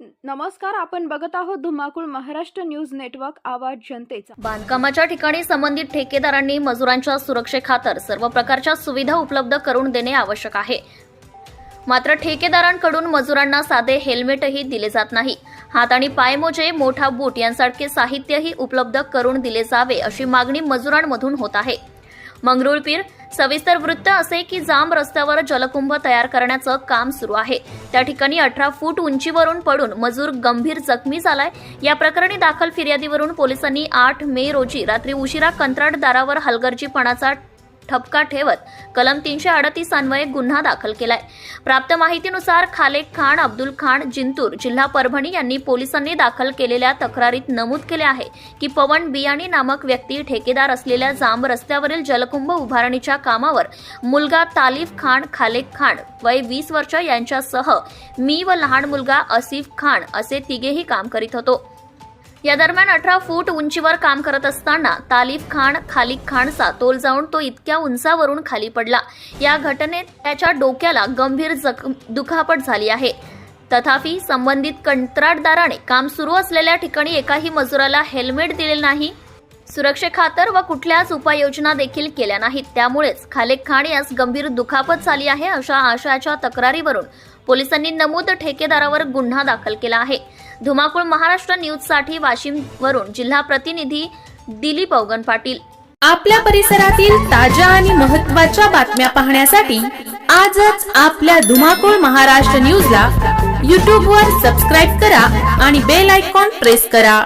नमस्कार आपण बघत आहोत धुमाकूळ महाराष्ट्र न्यूज नेटवर्क आवाज जनतेचा. बांधकामाच्या ठिकाणी संबंधित ठेकेदारांनी मजुरांच्या सुरक्षेखातर सर्व प्रकारच्या सुविधा उपलब्ध करून देणे आवश्यक आहे. मात्र ठेकेदारांकडून मजुरांना साधे हेल्मेटही दिले जात नाही. हात आणि पायमोजे मोठा बूट यांसारखे साहित्यही उपलब्ध करून दिले जावे अशी मागणी मजुरांमधून होत आहे. मंगरुळपीर सविस्तर वृत्त असे की जांब रस्त्यावर जलकुंभ तयार करण्याचं काम सुरू आहे. त्या ठिकाणी अठरा फूट उंचीवरून पडून मजूर गंभीर जखमी झालाय. या प्रकरणी दाखल फिर्यादीवरून पोलिसांनी आठ मे रोजी रात्री उशिरा कंत्राटदारावर हलगर्जीपणाचा ठपका ठेवत कलम तीनशे अडतीस अन्वये गुन्हा दाखल केलाय. प्राप्त माहितीनुसार खालेक खान अब्दुल खान जिंतूर जिल्हा परभणी यांनी पोलिसांनी दाखल केलेल्या तक्रारीत नमूद केले आहे की पवन बियाणी नामक व्यक्ती ठेकेदार असलेल्या जांब रस्त्यावरील जलकुंभ उभारणीच्या कामावर मुलगा तालिफ खान खालेक खान वय वीस वर्ष यांच्यासह मी व लहान मुलगा असिफ खान असे तिघेही काम करीत होतो. या दरम्यान अठरा फूट उंचीवर काम करत असताना तालिफ खान खालिक खानचा तोल जाऊन तो इतक्या उंचावरून खाली पडला. या घटनेत त्याच्या डोक्याला गंभीर जखम दुखापत झाली आहे. तथापि संबंधित कंत्राटदाराने काम सुरू असलेल्या ठिकाणी एकाही मजुराला हेल्मेट दिले नाही. सुरक्षेखातर व कुठल्याच उपाययोजना देखील केल्या नाहीत. त्यामुळेच खालेक खान यास गंभीर दुखापत झाली आहे अशा आशयाच्या तक्रारीवरून पोलिसांनी नमूद ठेकेदारावर गुन्हा दाखल केला आहे. धुमाकूळ महाराष्ट्र न्यूजसाठी वाशिमवरून जिल्हा प्रतिनिधी दिलीप अवगन पाटील. आपल्या परिसरातील ताज्या आणि महत्त्वाच्या बातम्या पाहण्यासाठी आजच आपल्या धुमाकूळ महाराष्ट्र न्यूजला यूट्यूबवर सबस्क्राईब करा आणि बेल आयकॉन प्रेस करा.